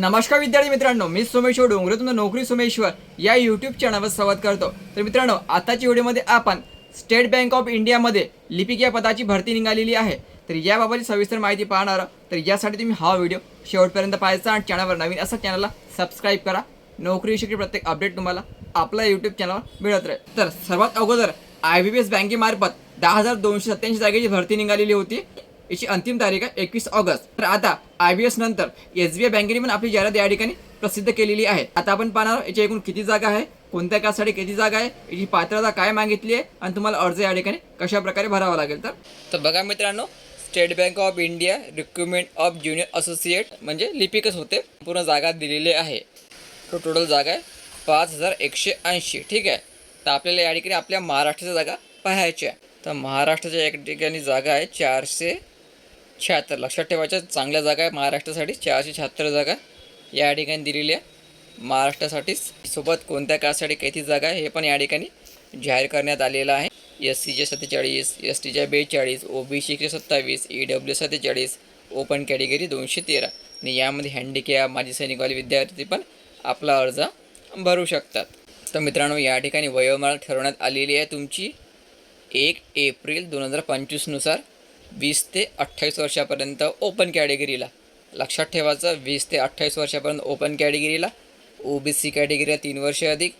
नमस्कार विद्यार्थी मित्रांनो मी सोमेश्वर डोंगरे तुमचं नोकरी सोमेश्वर या यूट्यूब चॅनलवर संवाद करतो. तर मित्रांनो आताच्या व्हिडिओमध्ये आपण स्टेट बँक ऑफ इंडियामध्ये लिपिक या पदाची भरती निघालेली आहे. तर याबाबतची सविस्तर माहिती पाहणार तर यासाठी तुम्ही हा व्हिडिओ शेवटपर्यंत पाहायचा आणि चॅनलवर नवीन असं चॅनलला सबस्क्राईब करा. नोकरीविषयी प्रत्येक अपडेट तुम्हाला आपल्या यूट्यूब चॅनलवर मिळत राहील. तर सर्वात अगोदर आय बी बी एस बँकेमार्फत दहा हजार दोनशे सत्त्याऐंशी जागेची भरती निघालेली होती. याची अंतिम तारीख आहे एकवीस ऑगस्ट. तर आता आय बी एस नंतर एस बी आय बँकेने पण आपली जाहिरात या ठिकाणी प्रसिद्ध केलेली आहे. आता आपण पाहणार याची एकूण किती जागा आहे कोणत्या कासाठी किती जागा आहे याची पात्रता काय मागितली आहे आणि तुम्हाला अर्ज या ठिकाणी कशा प्रकारे भरावा लागेल तर? तर बघा मित्रांनो State Bank of India recruitment of junior associate म्हणजे लिपिकच होते. पूर्ण जागा दिलेली आहे. तो टोटल जागा आहे पाच हजार एकशे ऐंशी ठीक आहे? तर आपल्याला या ठिकाणी आपल्या महाराष्ट्राच्या जागा पाहायच्या. आहे तर महाराष्ट्राच्या एक ठिकाणी जागा आहे चारशे शहात्तर. लक्षात ठेवायच्या चांगल्या जागा आहे महाराष्ट्रासाठी चारशे शहात्तर जागा या ठिकाणी दिलेली आहे. महाराष्ट्रासाठीच सोबत कोणत्या कासाठी किती जागा आहे हे पण या ठिकाणी जाहीर करण्यात आलेलं आहे. एस सीचे सत्तेचाळीस एस टीच्या बेचाळीस ओ बी सीचे सत्तावीस ई डब्ल्यू सत्तेचाळीस ओपन कॅटेगरी दोनशे तेरा. आणि यामध्ये हँडिकॅप माजी सैनिकवाले विद्यार्थी पण आपला अर्ज भरू शकतात. तर मित्रांनो या ठिकाणी वयोमाळ ठरवण्यात आलेली आहे तुमची एक एप्रिल दोन हजार पंचवीसनुसार. वीस ते अठ्ठावीस वर्षापर्यंत ओपन कॅटेगरीला लक्षात ठेवायचं वीस ते अठ्ठावीस वर्षापर्यंत ओपन कॅटेगरीला ओ बी सी कॅटेगरीला तीन वर्ष अधिक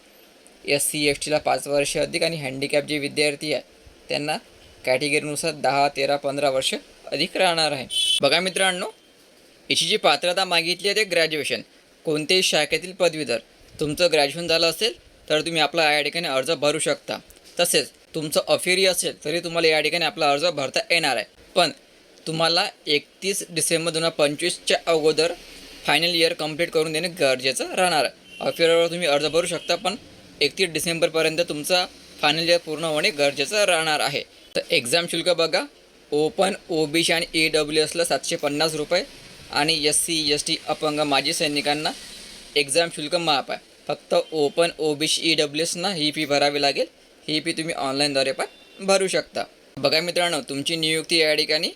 एस सी एस टीला पाच वर्ष अधिक आणि हँडिकॅप जे विद्यार्थी आहे त्यांना कॅटेगरीनुसार दहा तेरा पंधरा वर्ष अधिक राहणार आहे. बघा मित्रांनो याची जी पात्रता मागितली आहे ते ग्रॅज्युएशन कोणत्याही शाखेतील पदवीधर तुमचं ग्रॅज्युएशन झालं असेल तर तुम्ही आपला या ठिकाणी अर्ज भरू शकता. तसेच तुमचं अफेरी असेल तरी तुम्हाला या ठिकाणी आपला अर्ज भरता येणार आहे. पण तुम्हाला एकतीस डिसेंबर दोन हजार पंचवीसच्या अगोदर फायनल इयर कंप्लीट करून देणे गरजेचं राहणार. आहे अफेअरवर तुम्ही अर्ज भरू शकता पण एकतीस डिसेंबरपर्यंत तुमचा फायनल इयर पूर्ण होणे गरजेचं राहणार आहे. तर एक्झाम शुल्क बघा. ओपन ओ बी सी आणि ए डब्ल्यू एसला सातशे पन्नास रुपये आणि एस सी एस टी अपंग माजी सैनिकांना एक्झाम शुल्क माफ आहे. फक्त open O B C E W एसना ही फी भरावी लागेल. ही फी तुम्ही ऑनलाईनद्वारे पण भरू शकता. बघा मित्रांनो तुमची नियुक्ती या ठिकाणी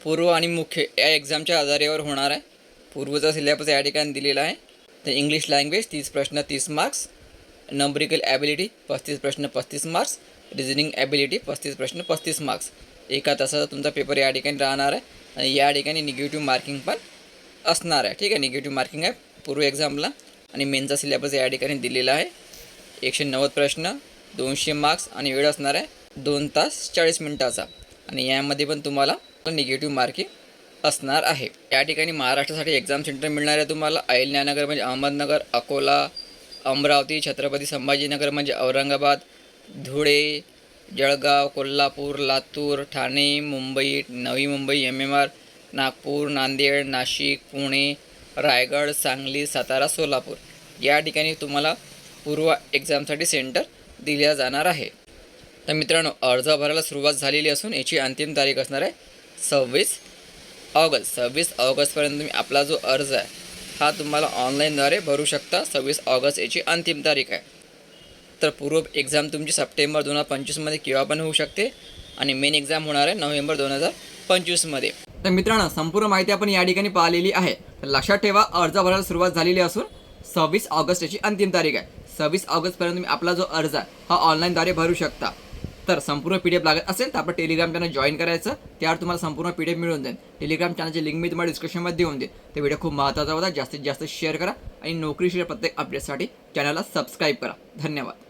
पूर्व आणि मुख्य या एक्झामच्या आधारेवर होणार आहे. पूर्वचा सिलेबस या ठिकाणी दिलेला आहे. तर इंग्लिश लँग्वेज तीस प्रश्न तीस मार्क्स नंबरिकल ॲबिलिटी पस्तीस प्रश्न पस्तीस मार्क्स रिजनिंग ॲबिलिटी पस्तीस प्रश्न पस्तीस मार्क्स एका तासाचा तुमचा पेपर या ठिकाणी राहणार आहे आणि या ठिकाणी निगेटिव्ह मार्किंग पण असणार आहे. ठीक आहे? निगेटिव्ह मार्किंग आहे पूर्व एक्झामला आणि मेनचा सिलेबस या ठिकाणी दिलेला आहे. एकशे नव्वद प्रश्न दोनशे मार्क्स आणि वेळ असणार आहे. दोन तास चाळीस मिनटाचा. आणि यामध्ये पण तुम्हाला निगेटिव्ह मार्किंग असणार आहे. या ठिकाणी महाराष्ट्रासाठी एक्झाम सेंटर मिळणार आहे तुम्हाला. अहिल्यानगर म्हणजे अहमदनगर अकोला अमरावती छत्रपती संभाजीनगर म्हणजे Aurangabad Dhule Jalgaon Kolhapur Latur Thane Mumbai Navi Mumbai M M R Nagpur Nanded Nashik Pune Raigad Sangli Satara Solapur. या ठिकाणी तुम्हाला पूर्व एक्झामसाठी सेंटर दिल्या जाणार आहे. तर मित्रांनो अर्ज भरायला सुरुवात झालेली असून याची अंतिम तारीख असणार आहे सव्वीस ऑगस्ट. सव्वीस ऑगस्टपर्यंत तुम्ही आपला जो अर्ज आहे हा तुम्हाला ऑनलाईनद्वारे भरू शकता. सव्वीस ऑगस्ट याची अंतिम तारीख आहे. तर पूर्व एक्झाम तुमची सप्टेंबर दोन हजार पंचवीसमध्ये केव्हा पण होऊ शकते आणि मेन एक्झाम होणार आहे नोव्हेंबर दोन हजार पंचवीसमध्ये. तर मित्रांनो संपूर्ण माहिती आपण या ठिकाणी पाहिलेली आहे. तर लक्षात ठेवा अर्ज भरायला सुरुवात झालेली असून सव्वीस ऑगस्ट याची अंतिम तारीख आहे. सव्वीस ऑगस्टपर्यंत तुम्ही आपला जो अर्ज आहे हा ऑनलाईनद्वारे भरू शकता. तर संपूर्ण पी डी एफ लागत असेल तर आपण टेलिग्राम चॅनल जॉईन करायचं. त्यावर तुम्हाला संपूर्ण पी डी एफ मिळून जाईल. टेलिग्राम चॅनलची लिंक मी तुम्हाला डिस्क्रिप्शनमध्ये देऊन देईल ते व्हिडिओ खूप महत्त्वाचा होता. जास्तीत जास्त शेअर करा आणि नोकरीशिवाय प्रत्येक अपडेटसाठी चॅनलला सबस्क्राईब करा. धन्यवाद.